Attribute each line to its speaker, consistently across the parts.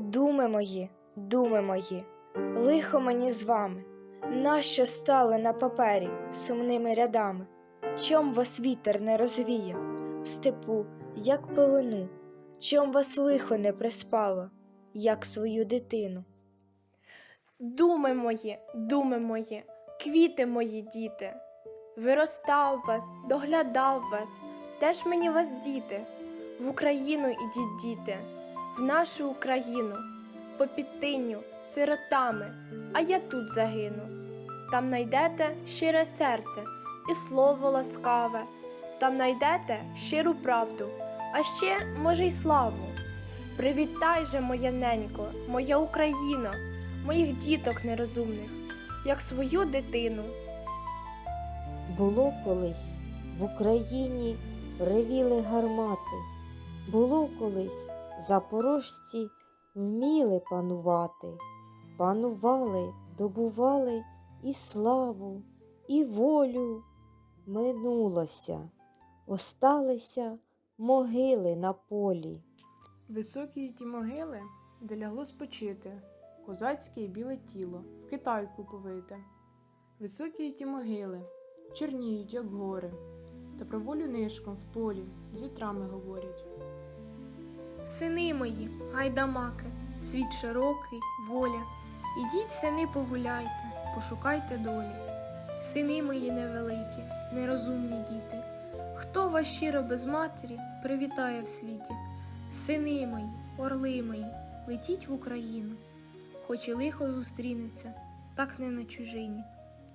Speaker 1: Думи мої, думи мої, лихо мені з вами, нащо стали на папері сумними рядами? Чом вас вітер не розвіяв в степу, як пилину? Чом вас лихо не приспало, як свою дитину?
Speaker 2: Думи мої, думи мої, квіти мої діти. Виростав вас, доглядав вас, де ж мені вас діти? В Україну ідіть, діти, в нашу Україну, по підтинню, сиротами, а я тут загину. Там найдете щире серце і слово ласкаве, там найдете щиру правду, а ще, може, й славу. Привітай же, моя ненько, моя Україно, моїх діток нерозумних, як свою дитину.
Speaker 3: Було колись в Україні ревіли гармати, було колись запорожці вміли панувати, панували, добували і славу, і волю. Минулося, осталися могили на полі.
Speaker 4: Високі ті могили, де лягло спочити, козацьке і біле тіло, в Китайку повите. Високі ті могили, чорніють, як гори, та про волю нишком в полі з вітрами говорять.
Speaker 2: Сини мої, гайдамаки, світ широкий, воля. Ідіть, сини, погуляйте, пошукайте долі. Сини мої невеликі, нерозумні діти. Хто вас щиро без матері привітає в світі? Сини мої, орли мої, летіть в Україну. Хоч і лихо зустрінеться, так не на чужині.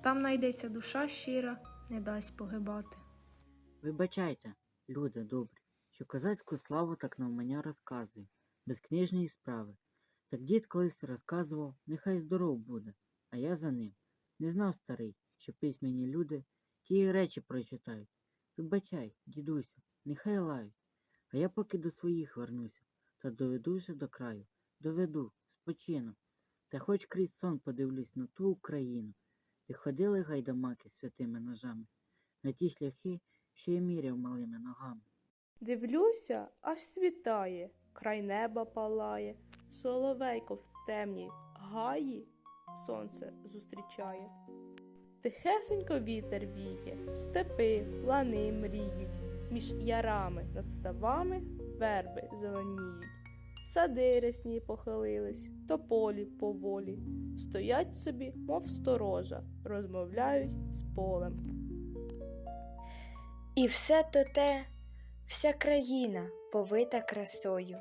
Speaker 2: Там найдеться душа щира, не дасть погибати.
Speaker 5: Вибачайте, люди добрі, що козацьку славу так навмання розказую, без книжної справи. Так дід колись розказував, нехай здоров буде, а я за ним. Не знав старий, що письмені люди ті речі прочитають. Вибачай, дідусю, нехай лають. А я поки до своїх вернуся, та доведуся до краю, доведу, спочину. Та хоч крізь сон подивлюсь на ту Україну, де ходили гайдамаки святими ножами, на ті шляхи, що я міряв малими ногами.
Speaker 6: Дивлюся, аж світає, край неба палає, соловейко в темній гаї сонце зустрічає. Тихесенько вітер віє, степи, лани мріють, між ярами над ставами верби зеленіють. Сади рясні похилились, тополі поволі, стоять собі, мов сторожа, розмовляють з полем.
Speaker 1: І все то те, вся країна повита красою,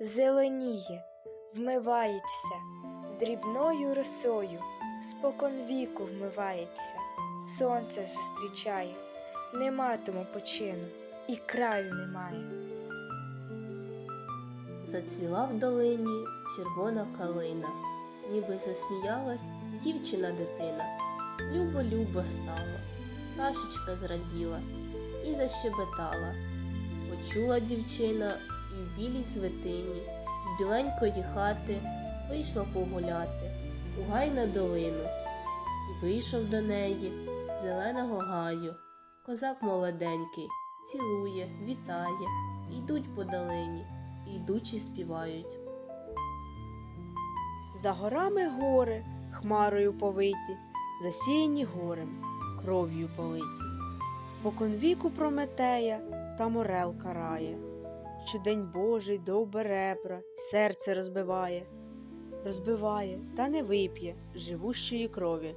Speaker 1: зеленіє, вмивається, дрібною росою, спокон віку вмивається, сонце зустрічає, нема тому почину, і краю немає.
Speaker 7: Зацвіла в долині червона калина, ніби засміялась дівчина дитина. Любо-любо стало, пташечка зраділа і защебетала. Почула дівчина і в білій свитині, з біленької хати вийшла погуляти у гай на долину, і вийшов до неї зеленого гаю. Козак молоденький, цілує, вітає, йдуть по долині, йдучи співають.
Speaker 8: За горами гори, хмарою повиті, засіяні горем, кров'ю политі. Спокон віку Прометея та морел карає, що день Божий довбе ребра, серце розбиває, розбиває та не вип'є живущої крові.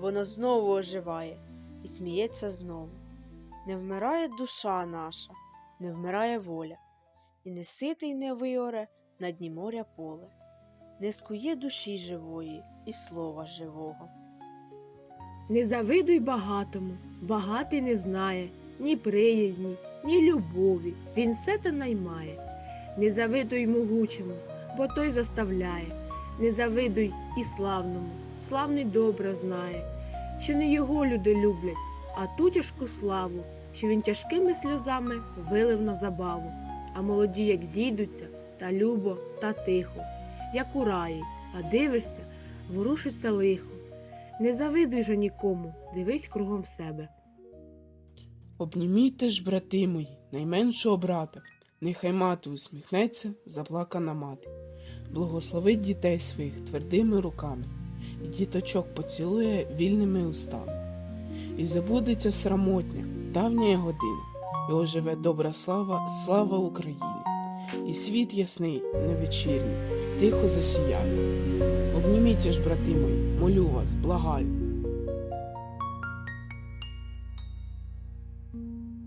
Speaker 8: Воно знову оживає і сміється знову. Не вмирає душа наша, не вмирає воля, і не ситий не виоре на дні моря поле не скує душі живої і слова живого.
Speaker 9: Не завидуй багатому, багатий не знає ні приязні, ні любові, він все те наймає. Не завидуй могучому, бо той заставляє, не завидуй і славному, славний добре знає, що не його люди люблять, а ту тяжку славу, що він тяжкими сльозами вилив на забаву, а молоді, як зійдуться, та любо, та тихо, як у раї, а дивишся, ворушиться лихо. Не завидуй же нікому, дивись кругом себе.
Speaker 10: Обнімійте ж, брати мої, найменшого брата, нехай мати усміхнеться, заплакана мати. благословить дітей своїх твердими руками, і діточок поцілує вільними устами. І забудеться срамотня, давня година, і оживе добра слава, слава Україні, і світ ясний, невечірній, тихо засіяє. Обніміться ж, брати мої, молю вас, благаю, Thank you.